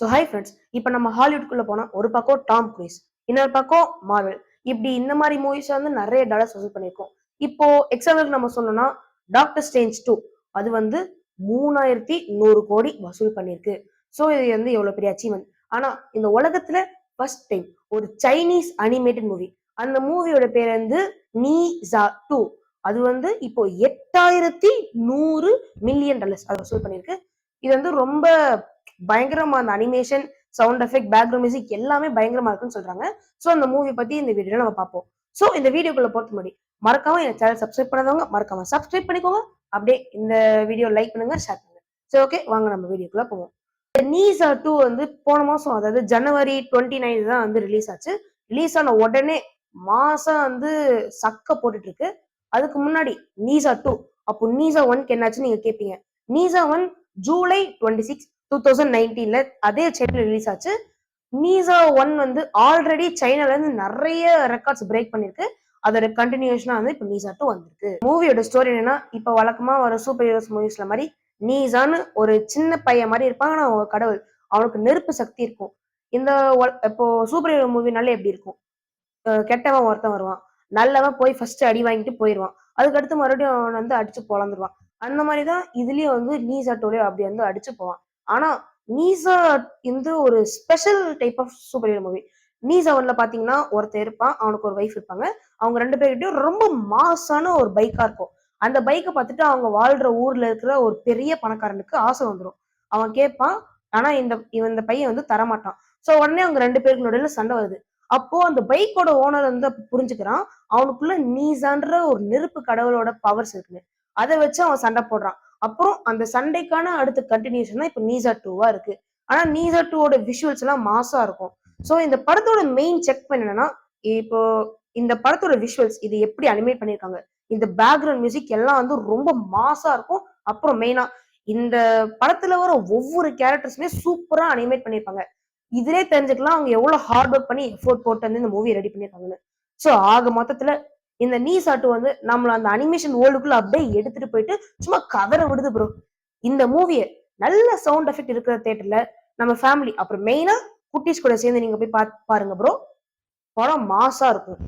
So hi friends இப்போ நம்ம ஹாலிவுட்குள்ளே போனால் ஒரு பக்கம் டாம் குரூஸ் இன்னொரு பக்கம் மார்வல் இப்படி இந்த மாதிரி மூவிஸ் வந்து நிறைய டாலர்ஸ் வசூல் பண்ணியிருக்கோம். இப்போ எக்ஸாம்பிளுக்கு நம்ம சொன்னோம்னா டாக்டர் ஸ்டேஞ்ச் டூ அது வந்து மூணாயிரத்தி நூறு கோடி வசூல் பண்ணியிருக்கு. ஸோ இது வந்து எவ்வளோ பெரிய அச்சீவ்மெண்ட் ஆனால் இந்த உலகத்துல ஃபர்ஸ்ட் டைம் ஒரு சைனீஸ் அனிமேட்டட் மூவி அந்த மூவியோட பேர் வந்து நீ ஜா டூ அது வந்து இப்போ எட்டாயிரத்தி நூறு மில்லியன் டாலர்ஸ் அது வசூல் பண்ணியிருக்கு. இது வந்து ரொம்ப பயங்கரமா அந்த animation sound effect background music எல்லாமே பயங்கரமா இருக்குன்னு சொல்றாங்க. ஸோ அந்த மூவி பத்தி இந்த வீடியோ நம்ம பார்ப்போம். ஸோ இந்த வீடியோக்குள்ள பொறுத்த முன்னாடி மறக்காம என் சேனல் சப்ஸ்கிரைப் பண்ணாதவங்க மறக்காம சப்ஸ்கிரைப் பண்ணிக்கோங்க. அப்படியே இந்த வீடியோ லைக் பண்ணுங்க ஷேர் பண்ணுங்க. சரி ஓகே வாங்க நம்ம வீடியோக்குள்ள போவோம். நீசா டூ வந்து போன மாசம் அதாவது ஜனவரி டுவெண்ட்டி நைன் தான் வந்து ரிலீஸ் ஆச்சு. ரிலீஸ் ஆன உடனே மாசம் வந்து சக்க போட்டுட்டு இருக்கு அதுக்கு முன்னாடி நீசா டூ அப்போ நீசா ஒன்க்கு என்னாச்சு நீங்க கேட்பீங்க Nezha one July twenty six two thousand நைன்டீன்ல அதே சைனால ரிலீஸ் ஆச்சு. நீசா ஒன் வந்து ஆல்ரெடி சைனால இருந்து நிறைய ரெக்கார்ட்ஸ் பிரேக் பண்ணிருக்கு. அதோட கண்டினியூஷனா வந்து இப்போ நீசா டூ வந்திருக்கு. மூவியோட ஸ்டோரி என்னன்னா இப்போ வழக்கமா வர சூப்பர் ஹீரோஸ் மூவிஸ்ல மாதிரி நீசான்னு ஒரு சின்ன பையன் மாதிரி இருப்பாங்க அவங்க கடவுள். அவனுக்கு நெருப்பு சக்தி இருக்கும். இந்த இப்போ சூப்பர் ஹீரோ மூவினாலே எப்படி இருக்கும்? கெட்டவன் ஒருத்தன் வருவான். நல்லவன் போய் ஃபர்ஸ்ட் அடி வாங்கிட்டு போயிடுவான் அதுக்கடுத்து மறுபடியும் அவன் வந்து அடிச்சு பொழந்துருவான். அந்த மாதிரி தான் இதுலயும் வந்து நீசா டோலியோ அப்படி வந்து அடிச்சு போவான். ஆனா நீசா வந்து ஒரு special type of super hero movie Nezha ஒன்ல பாத்தீங்கன்னா ஒருத்தர் இருப்பான் அவனுக்கு ஒரு வைஃப் இருப்பாங்க. அவங்க ரெண்டு பேர்கிட்டயும் ரொம்ப மாசான ஒரு பைக்கா இருக்கும். அந்த பைக்கை பார்த்துட்டு அவங்க வாழ்ற ஊர்ல இருக்கிற ஒரு பெரிய பணக்காரனுக்கு ஆசை வந்துடும் அவன் கேட்பான் ஆனா இந்த இவன் இந்த பையன் வந்து தரமாட்டான். சோ உடனே அவங்க ரெண்டு பேருக்கு நடுவுல சண்டை வருது. அப்போ அந்த பைக்கோட ஓனர் வந்து புரிஞ்சுக்கிறான். அவனுக்குள்ள நீசான்ற ஒரு நெருப்பு கடவுளோட பவர்ஸ் இருக்குன்னு அதை வச்சு அவன் சண்டை போடுறான். அப்புறம் அந்த சண்டைக்கான அடுத்த கண்டினியூஷன் தான் இப்போ நீசா டூவா இருக்கு. ஆனா நீசா டூவோட விஷுவல்ஸ் எல்லாம் மாசா இருக்கும். ஸோ இந்த படத்தோட மெயின் செக் என்னன்னா இப்போ இந்த படத்தோட விஷுவல்ஸ் இது எப்படி அனிமேட் பண்ணிருக்காங்க? இந்த பேக்ரவுண்ட் மியூசிக் எல்லாம் வந்து ரொம்ப மாசா இருக்கும். அப்புறம் மெயினா இந்த படத்துல வர ஒவ்வொரு கேரக்டர்ஸுமே சூப்பரா அனிமேட் பண்ணிருப்பாங்க. இதிலே தெரிஞ்சுக்கலாம் அவங்க எவ்வளவு ஹார்ட் ஒர்க் பண்ணி எஃபோர்ட் போட்டு வந்து இந்த மூவி ரெடி பண்ணிருக்காங்கன்னு. ஸோ ஆக மொத்தத்துல இந்த நீ சாட்டு வந்து நம்மள அந்த அனிமேஷன் வேர்ல்டுக்குள்ள அப்படியே எடுத்துட்டு போயிட்டு சும்மா கவர விடுது ப்ரோ இந்த மூவியை நல்ல சவுண்ட் எஃபெக்ட் இருக்கிற தேட்டர்ல நம்ம ஃபேமிலி அப்புறம் மெயினா குட்டீஸ் கூட சேர்ந்து நீங்க போய் பாருங்க ப்ரோ படம் மாசா இருக்கும்.